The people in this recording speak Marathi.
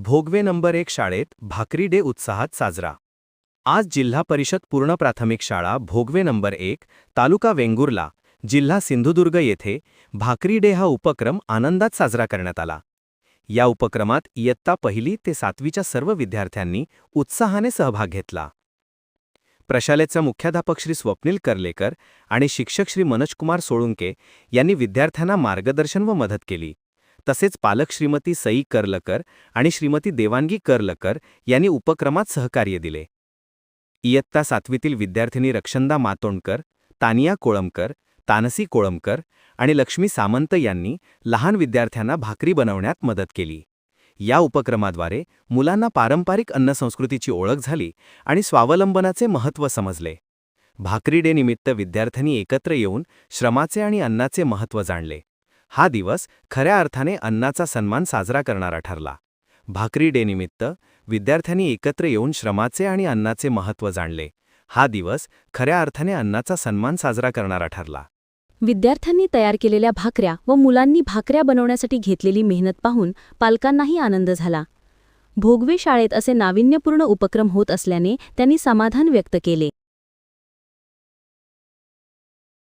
भोगवे नंबर एक शाळेत भाकरी डे उत्साहात साजरा. आज जिल्हा परिषद पूर्ण प्राथमिक शाळा भोगवे नंबर एक तालुका वेंगुर्ला जिल्हा सिंधुदुर्ग येथे भाकरी डे हा उपक्रम आनंदात साजरा करण्यात आला. या उपक्रमात इयत्ता पहिली ते सातवीच्या सर्व विद्यार्थ्यांनी उत्साहाने सहभाग घेतला. प्रशालेचा मुख्याध्यापक श्री स्वप्नील कर्लेकर आणि शिक्षक श्री मनोजकुमार सोळुंके यांनी विद्यार्थ्यांना मार्गदर्शन व मदत केली. तसेच पालक श्रीमती सई कर्लकर आणि श्रीमती देवांगी कर्लकर यांनी उपक्रमात सहकार्य दिले. इयत्ता सातवीतील विद्यार्थिनी रक्षंदा मातोंडकर तानिया कोळंबकर तानसी कोळंबकर आणि लक्ष्मी सामंत यांनी लहान विद्यार्थ्यांना भाकरी बनवण्यात मदत केली. या उपक्रमाद्वारे मुलांना पारंपरिक अन्नसंस्कृतीची ओळख झाली आणि स्वावलंबनाचे महत्त्व समजले. भाकरी डे निमित्त विद्यार्थ्यांनी एकत्र येऊन श्रमाचे आणि अन्नाचे महत्त्व जाणले. हा दिवस खऱ्या अर्थाने अन्नाचा सन्मान साजरा करणारा ठरला. भाकरी डेनिमित्त विद्यार्थ्यांनी एकत्र येऊन श्रमाचे आणि अन्नाचे महत्त्व जाणले. हा दिवस खऱ्या अर्थाने अन्नाचा सन्मान साजरा करणारा ठरला. विद्यार्थ्यांनी तयार केलेल्या भाकऱ्या व मुलांनी भाकऱ्या बनवण्यासाठी घेतलेली मेहनत पाहून पालकांनाही आनंद झाला. भोगवे शाळेत असे नाविन्यपूर्ण उपक्रम होत असल्याने त्यांनी समाधान व्यक्त केले.